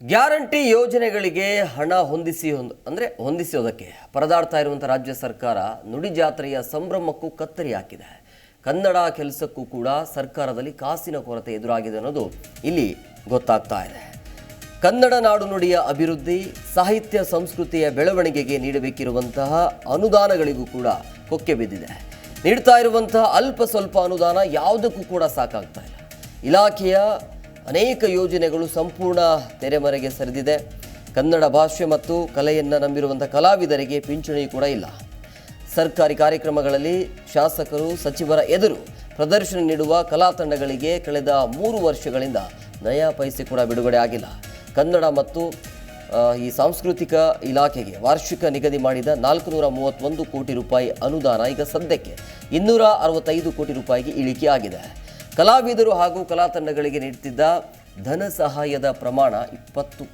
Guarantee ಯೋಜನೆಗಳಿಗೆ ಹಣ ಹೊಂದಿಸಿ ಹೊಂದ್ ಅಂದರೆ ಹೊಂದಿಸೋದಕ್ಕೆ ಪರದಾಡ್ತಾ ಇರುವಂಥ ರಾಜ್ಯ ಸರ್ಕಾರ ನುಡಿ ಜಾತ್ರೆಯ ಸಂಭ್ರಮಕ್ಕೂ ಕತ್ತರಿ ಹಾಕಿದೆ. ಕನ್ನಡ ಕೆಲಸಕ್ಕೂ ಕೂಡ ಸರ್ಕಾರದಲ್ಲಿ ಕಾಸಿನ ಕೊರತೆ ಎದುರಾಗಿದೆ ಅನ್ನೋದು ಇಲ್ಲಿ ಗೊತ್ತಾಗ್ತಾ ಇದೆ. ಕನ್ನಡ ನಾಡು ನುಡಿಯ ಅಭಿವೃದ್ಧಿ, ಸಾಹಿತ್ಯ ಸಂಸ್ಕೃತಿಯ ಬೆಳವಣಿಗೆಗೆ ನೀಡಬೇಕಿರುವಂತಹ ಅನುದಾನಗಳಿಗೂ ಕೂಡ ಕೊಕ್ಕೆ ಬಿದ್ದಿದೆ. ನೀಡ್ತಾ ಇರುವಂತಹ ಅಲ್ಪ ಸ್ವಲ್ಪ ಅನುದಾನ ಯಾವುದಕ್ಕೂ ಕೂಡ ಸಾಕಾಗ್ತಾ ಇಲ್ಲ. ಇಲಾಖೆಯ ಅನೇಕ ಯೋಜನೆಗಳು ಸಂಪೂರ್ಣ ತೆರೆಮರೆಗೆ ಸರಿದಿದೆ. ಕನ್ನಡ ಭಾಷೆ ಮತ್ತು ಕಲೆಯನ್ನು ನಂಬಿರುವಂಥ ಕಲಾವಿದರಿಗೆ ಪಿಂಚಣಿ ಕೂಡ ಇಲ್ಲ. ಸರ್ಕಾರಿ ಕಾರ್ಯಕ್ರಮಗಳಲ್ಲಿ ಶಾಸಕರು, ಸಚಿವರ ಎದುರು ಪ್ರದರ್ಶನ ನೀಡುವ ಕಲಾ ತಂಡಗಳಿಗೆ ಕಳೆದ ಮೂರು ವರ್ಷಗಳಿಂದ ನಯಾ ಪೈಸೆ ಕೂಡ ಬಿಡುಗಡೆ ಆಗಿಲ್ಲ. ಕನ್ನಡ ಮತ್ತು ಈ ಸಾಂಸ್ಕೃತಿಕ ಇಲಾಖೆಗೆ ವಾರ್ಷಿಕ ನಿಗದಿ ಮಾಡಿದ ನಾಲ್ಕು ನೂರ ಮೂವತ್ತೊಂದು ಕೋಟಿ ರೂಪಾಯಿ ಅನುದಾನ ಈಗ ಸದ್ಯಕ್ಕೆ ಇನ್ನೂರ ಅರವತ್ತೈದು ಕೋಟಿ ರೂಪಾಯಿಗೆ ಇಳಿಕೆ ಆಗಿದೆ ಕಲಾವಿದರು ಹಾಗೂ ಕಲಾ ತಂಡಗಳಿಗೆ ನೀಡುತ್ತಿದ್ದ ಧನ ಸಹಾಯದ ಪ್ರಮಾಣ ಇಪ್ಪತ್ತು,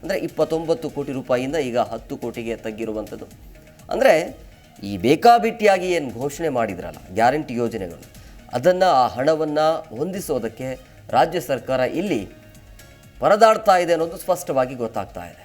ಅಂದರೆ ಇಪ್ಪತ್ತೊಂಬತ್ತು ಕೋಟಿ ರೂಪಾಯಿಯಿಂದ ಈಗ ಹತ್ತು ಕೋಟಿಗೆ ತಗ್ಗಿರುವಂಥದ್ದು. ಅಂದರೆ ಈ ಬೇಕಾಬಿಟ್ಟಿಯಾಗಿ ಏನು ಘೋಷಣೆ ಮಾಡಿದ್ರಲ್ಲ, ಗ್ಯಾರಂಟಿ ಯೋಜನೆಗಳು, ಅದನ್ನು, ಆ ಹಣವನ್ನು ಹೊಂದಿಸೋದಕ್ಕೆ ರಾಜ್ಯ ಸರ್ಕಾರ ಇಲ್ಲಿ ಪರದಾಡ್ತಾ ಇದೆ ಅನ್ನೋದು ಸ್ಪಷ್ಟವಾಗಿ ಗೊತ್ತಾಗ್ತಾ ಇದೆ.